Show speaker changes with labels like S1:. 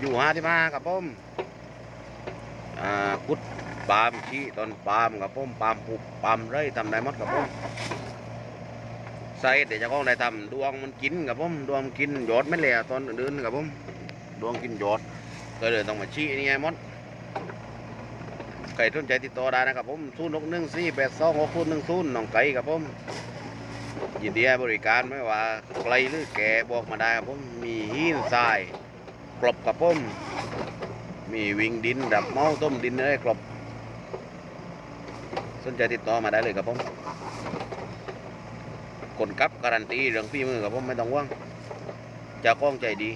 S1: อยู่ห้าที่มาครับผมอ่ากุดปามชี้ต้นปามครับผมปามปุบปามไรทำได้หมดครับผมใส่เดี๋ยวจะก้องได้ทำดวงมันกินครับผมดวงกินยอดไม่เหลวตอนอื่นครับผมดวงกินยอดก็เลยต้องมาชี้นี่ไงมดใครสนใจติดต่อได้นะครับผมศูนย์หกหนึ่งสี่แปดสองหกศูนย์หนึ่งศูนย์น้องไก่ครับผมยินดีให้บริการไม่ว่าไกลหรือแก่บอกมาได้ครับผมมีหินทราย กรบกับผมมีวิ่งดินดับเมาต้มดินได้กรบสนใจติดต่อมาได้เลยครับผมคนกับการันตีเรื่องฝีมือครับผมไม่ต้องว่างจะกล้องใจดี